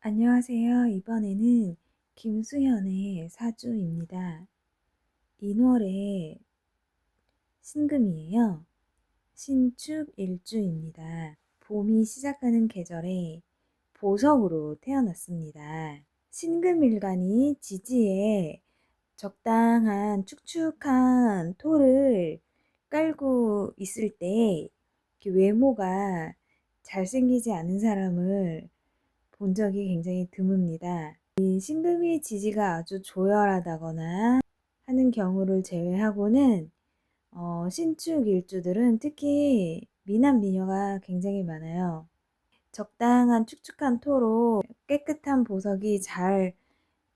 안녕하세요. 이번에는 김수현의 사주입니다. 인월의 신금이에요. 신축 일주입니다. 봄이 시작하는 계절에 보석으로 태어났습니다. 신금일간이 지지에 적당한 축축한 토를 깔고 있을 때 외모가 잘생기지 않은 사람을 본 적이 굉장히 드뭅니다. 이 신금이 지지가 아주 조열하다거나 하는 경우를 제외하고는 어, 신축 일주들은 특히 미남 미녀가 굉장히 많아요. 적당한 축축한 토로 깨끗한 보석이 잘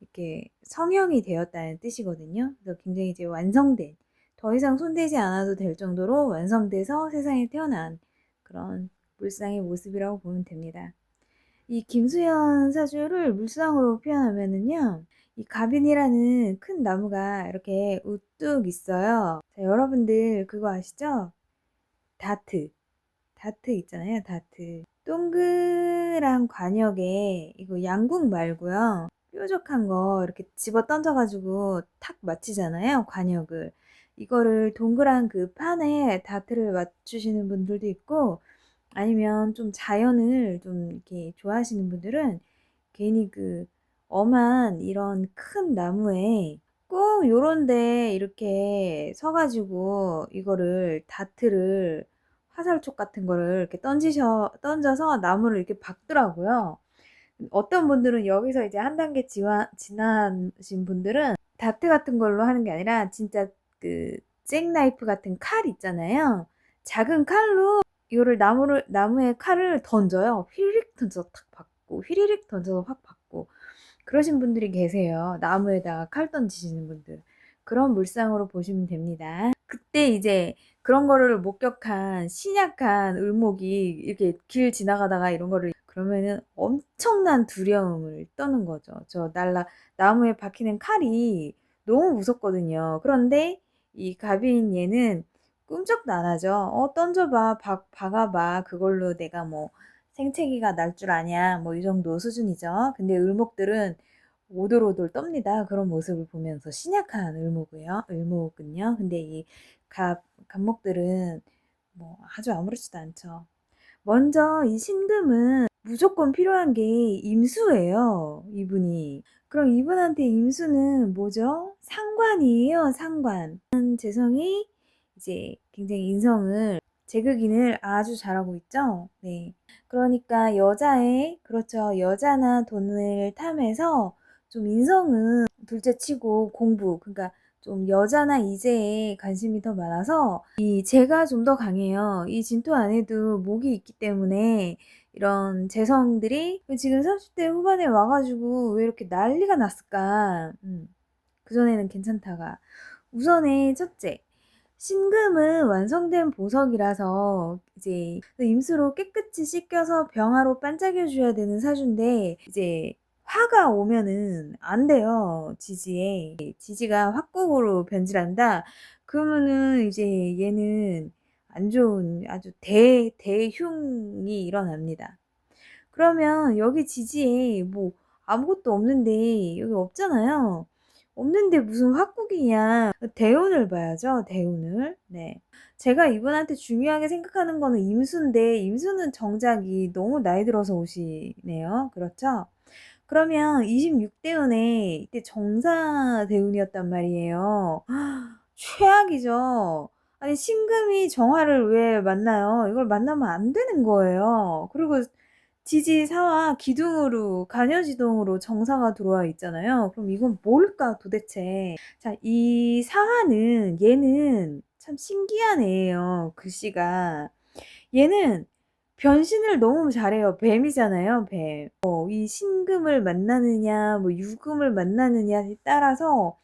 이렇게 성형이 되었다는 뜻이거든요. 그래서 굉장히 이제 완성된 더 이상 손대지 않아도 될 정도로 완성돼서 세상에 태어난 그런 불상의 모습이라고 보면 됩니다. 이 김수현 사주를 물상으로 표현하면은요. 이 가빈이라는 큰 나무가 이렇게 우뚝 있어요. 자, 여러분들 그거 아시죠? 다트. 다트 있잖아요. 다트. 동그란 관역에 이거 양궁 말고요. 뾰족한 거 이렇게 집어 던져가지고 탁 맞히잖아요. 관역을. 이거를 동그란 그 판에 다트를 맞추시는 분들도 있고 아니면 좀 자연을 좀 이렇게 좋아하시는 분들은 괜히 그 엄한 이런 큰 나무에 꼭 요런데 이렇게 서가지고 이거를 다트를 화살촉 같은 거를 이렇게 던지셔 던져서 나무를 이렇게 박더라고요. 어떤 분들은 여기서 이제 한 단계 지와, 지나신 분들은 다트 같은 걸로 하는 게 아니라 진짜 그 잭나이프 같은 칼 있잖아요. 작은 칼로 이거를 나무를 나무에 칼을 던져요. 휘리릭 던져서 탁 받고 휘리릭 던져서 확 받고 그러신 분들이 계세요. 나무에다가 칼 던지시는 분들. 그런 물상으로 보시면 됩니다. 그때 이제 그런 거를 목격한 신약한 을목이 이렇게 길 지나가다가 이런 거를 그러면은 엄청난 두려움을 떠는 거죠. 저 날라 나무에 박히는 칼이 너무 무섭거든요. 그런데 이 가비인 얘는 꿈쩍도 안 하죠. 어, 던져봐, 박, 박아봐. 그걸로 내가 뭐 생채기가 날 줄 아냐. 뭐 이 정도 수준이죠. 근데 을목들은 오돌오돌 떱니다. 그런 모습을 보면서 신약한 을목이요. 을목은요. 근데 이 갑, 갑목들은 뭐 아주 아무렇지도 않죠. 먼저 이 신금은 무조건 필요한 게 임수예요. 이분이. 그럼 이분한테 임수는 뭐죠? 상관이에요. 상관. 재성이 이제 굉장히 인성을 제극인을 아주 잘하고 있죠. 네. 그러니까 여자의 그렇죠. 여자나 돈을 탐해서 좀 인성은 둘째치고 공부 그러니까 좀 여자나 이제에 관심이 더 많아서 이 제가 좀 더 강해요. 이 진토 안에도 목이 있기 때문에 이런 재성들이 지금 30대 후반에 와가지고 왜 이렇게 난리가 났을까? 음. 그전에는 괜찮다가 우선에 첫째 신금은 완성된 보석이라서 이제 임수로 깨끗이 씻겨서 병화로 반짝여 줘야 되는 사주인데 이제 화가 오면은 안 돼요. 지지에. 지지가 화국으로 변질한다. 그러면은 이제 얘는 안 좋은 아주 대, 대흉이 일어납니다. 그러면 여기 지지에 뭐 아무것도 없는데 여기 없잖아요. 없는데 무슨 화국이냐. 대운을 봐야죠. 대운을. 네. 제가 이분한테 중요하게 생각하는 거는 임수인데 임수는 정작이 너무 나이 들어서 오시네요. 그렇죠? 그러면 26대운에 이때 정사 대운이었단 말이에요. 최악이죠. 아니 신금이 정화를 왜 만나요? 이걸 만나면 안 되는 거예요. 그리고 지지사와 기둥으로 간여지동으로 정사가 들어와 있잖아요. 그럼 이건 뭘까 도대체? 자, 이 사화는 얘는 참 신기한 애예요. 글씨가. 얘는 변신을 너무 잘해요. 뱀이잖아요, 뱀. 어, 이 신금을 만나느냐, 뭐 유금을 만나느냐에 따라서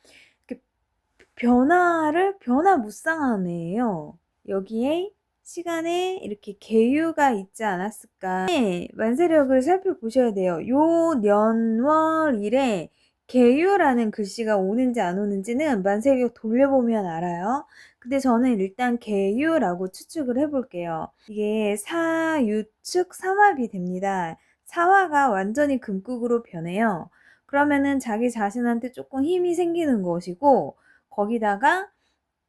변화를 변화 무쌍한 애예요. 여기에 시간에 이렇게 계유가 있지 않았을까. 네, 만세력을 살펴보셔야 돼요. 요 년월일에 계유라는 글씨가 오는지 안 오는지는 만세력 돌려보면 알아요. 근데 저는 일단 계유라고 추측을 해볼게요. 이게 사유축 삼합이 됩니다. 사화가 완전히 금국으로 변해요. 그러면은 자기 자신한테 조금 힘이 생기는 것이고, 거기다가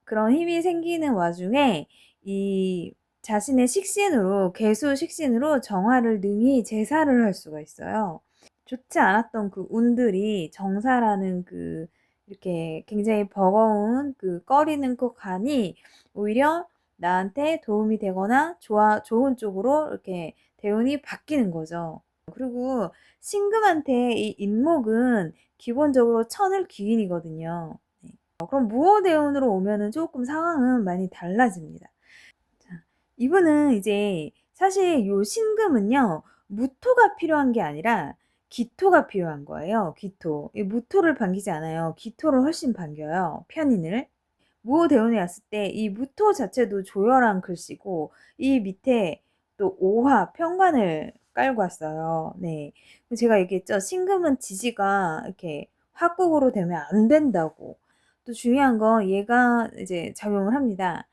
그런 힘이 생기는 와중에 이 자신의 식신으로, 개수 식신으로 정화를 능히 제사를 할 수가 있어요. 좋지 않았던 그 운들이 정사라는 그 이렇게 굉장히 버거운 그 꺼리는 그 간이 오히려 나한테 도움이 되거나 좋아, 좋은 쪽으로 이렇게 대운이 바뀌는 거죠. 그리고 신금한테 이 인목은 기본적으로 천을 귀인이거든요. 네. 그럼 무호대운으로 오면은 조금 상황은 많이 달라집니다. 자, 이분은 이제 사실 요 신금은요, 무토가 필요한 게 아니라 기토가 필요한 거예요. 기토. 이 무토를 반기지 않아요. 기토를 훨씬 반겨요. 편인을. 무호대운에 왔을 때 이 무토 자체도 조열한 글씨고 이 밑에 또 오화 평관을 깔고 왔어요. 네. 제가 얘기했죠. 신금은 지지가 이렇게 화국으로 되면 안 된다고. 또 중요한 건 얘가 이제 작용을 합니다.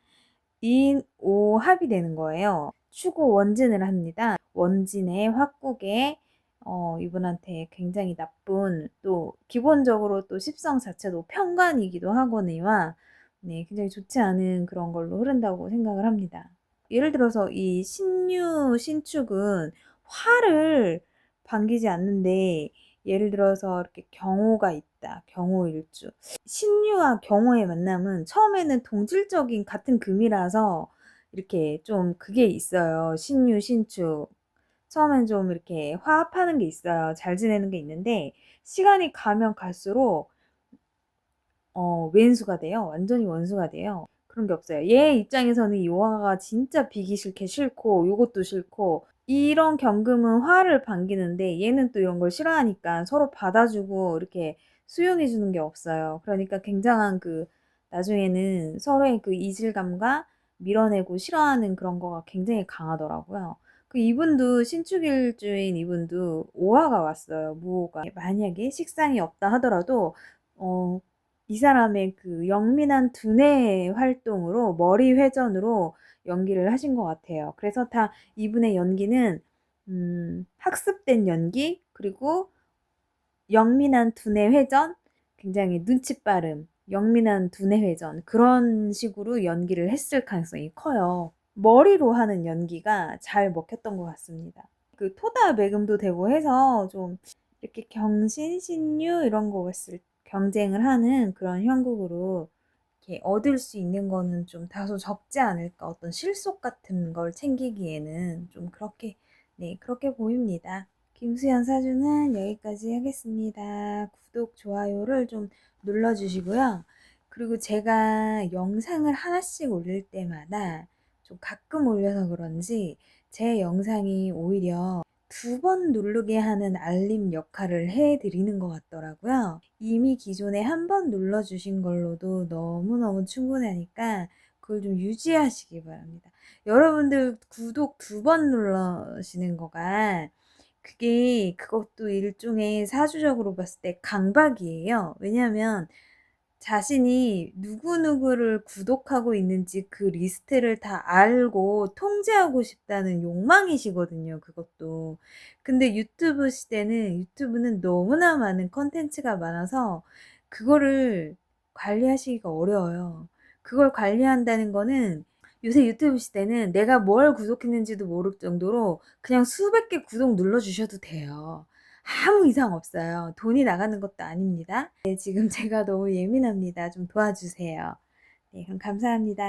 인, 오 합이 되는 거예요. 추구 원진을 합니다. 원진의 화국에 어, 이분한테 굉장히 나쁜 또 기본적으로 또 십성 자체도 편관이기도 하거니와 네, 굉장히 좋지 않은 그런 걸로 흐른다고 생각을 합니다. 예를 들어서 이 신유 신축은 화를 반기지 않는데 예를 들어서 이렇게 경호가 있다. 경호 일주. 신유와 경호의 만남은 처음에는 동질적인 같은 금이라서 이렇게 좀 그게 있어요. 신유, 신축. 처음엔 좀 이렇게 화합하는 게 있어요. 잘 지내는 게 있는데 시간이 가면 갈수록 어, 왼수가 돼요. 완전히 원수가 돼요. 그런 게 없어요. 얘 입장에서는 이 화가 진짜 비기 싫게 싫고 요것도 싫고 이런 경금은 화를 반기는데 얘는 또 이런 걸 싫어하니까 서로 받아주고 이렇게 수용해 주는 게 없어요. 그러니까 굉장한 그 나중에는 서로의 그 이질감과 밀어내고 싫어하는 그런 거가 굉장히 강하더라고요. 그 이분도 신축일주인 이분도 오화가 왔어요. 무호가. 만약에 식상이 없다 하더라도 어, 이 사람의 그 영민한 두뇌 활동으로 머리 회전으로 연기를 하신 것 같아요. 그래서 다 이분의 연기는 음, 학습된 연기 그리고 영민한 두뇌 회전, 굉장히 눈치 빠름, 영민한 두뇌 회전 그런 식으로 연기를 했을 가능성이 커요. 머리로 하는 연기가 잘 먹혔던 것 같습니다. 그 토다 매금도 되고 해서 좀 이렇게 경신, 신유 이런 거 했을 경쟁을 하는 그런 형국으로 이렇게 얻을 수 있는 거는 좀 다소 적지 않을까 어떤 실속 같은 걸 챙기기에는 좀 그렇게 네 그렇게 보입니다. 김수현 사주는 여기까지 하겠습니다. 구독 좋아요를 좀 눌러주시고요. 그리고 제가 영상을 하나씩 올릴 때마다 좀 가끔 올려서 그런지 제 영상이 오히려 두 번 누르게 하는 알림 역할을 해드리는 것 같더라고요. 이미 기존에 한 번 눌러주신 걸로도 너무너무 충분하니까 그걸 좀 유지하시기 바랍니다. 여러분들 구독 두 번 눌러시는 거가 그게 그것도 일종의 사주적으로 봤을 때 강박이에요. 왜냐하면 자신이 누구누구를 구독하고 있는지 그 리스트를 다 알고 통제하고 싶다는 욕망이시거든요, 그것도. 근데 유튜브 시대는, 유튜브는 너무나 많은 컨텐츠가 많아서 그거를 관리하시기가 어려워요. 그걸 관리한다는 거는 요새 유튜브 시대는 내가 뭘 구독했는지도 모를 정도로 그냥 수백 개 구독 눌러주셔도 돼요. 아무 이상 없어요. 돈이 나가는 것도 아닙니다. 네, 지금 제가 너무 예민합니다. 좀 도와주세요. 네, 그럼 감사합니다.